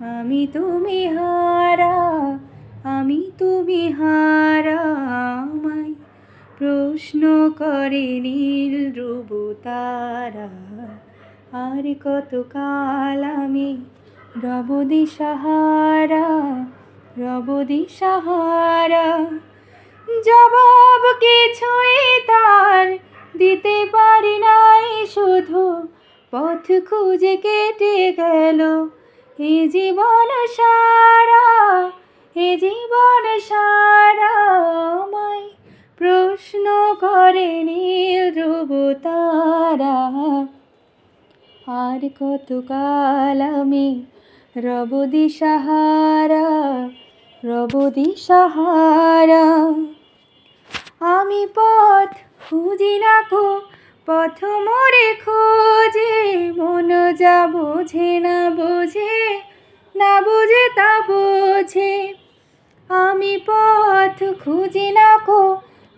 আমি তুমি হারা, আমি তুমি হারা, আমায় প্রশ্ন করে নীল ধ্রুব তারা আর কতকাল আমি রব সাহারা রব দিশাহারা। জবাব কিছুই তার দিতে পারি নাই, শুধু পথ খুঁজে কেটে গেল। এ জীবন সারা, এ জীবন সারা আমায় প্রশ্ন করে নীল ধ্রুব তারা। আর কতকাল আমি রব দিশাহারা রব দিশাহারা আমি পথ খুঁজি না কো পথ মোরে খোঁজে, মন যা বোঝে পথ খুঁজি না কো,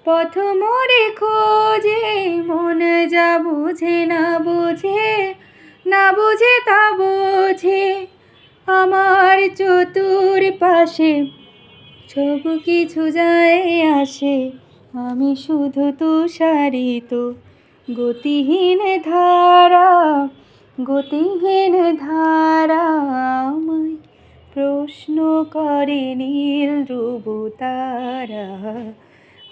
পথ মোরে খোঁজে, মন যা বোঝে না বোঝে না বোঝে তা বোঝে। আমার চতুর পাশে সব কিছু যায় আসে, আমি শুধু তুষারিত, গতিহীন ধারা গতিহীন ধারা আমায় প্রশ্ন করে নীল ধ্রুব তারা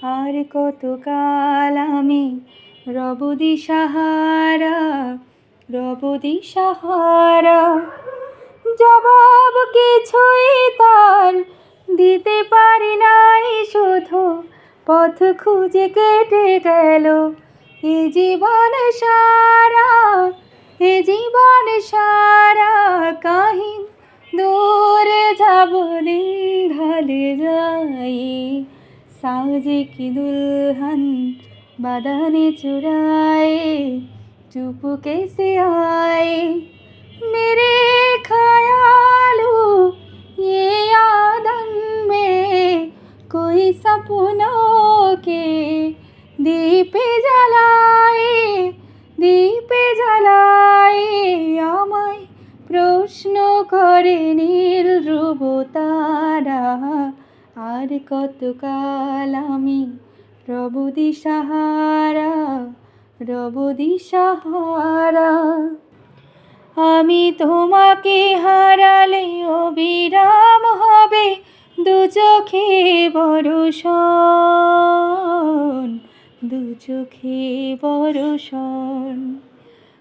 আর কতকাল আমি রব দিশাহারা রব দিশাহারা জবাব কিছুই তার দিতে পারি নাই, শুধু পথ খুঁজে কেটে গেল। এ জীবন সারা, এ জীবন সারা কাহিন। দূরে যাব দিন ঢালে যাই সাজে কি দুলহন বাদানে चुराए चुप कैसे आए मेरे ख्यालों ये यादन में कोई सपनों के दीप জ্বালায় দীপ জ্বালায় আমায় প্রশ্ন করে নীল ধ্রুব তারা, আর কতকাল আমি রব সাহারা রব সাহারা? আমি তোমাকে হারালে অবিরাম হবে দু চোখে বরষণ দু চোখে বরষণ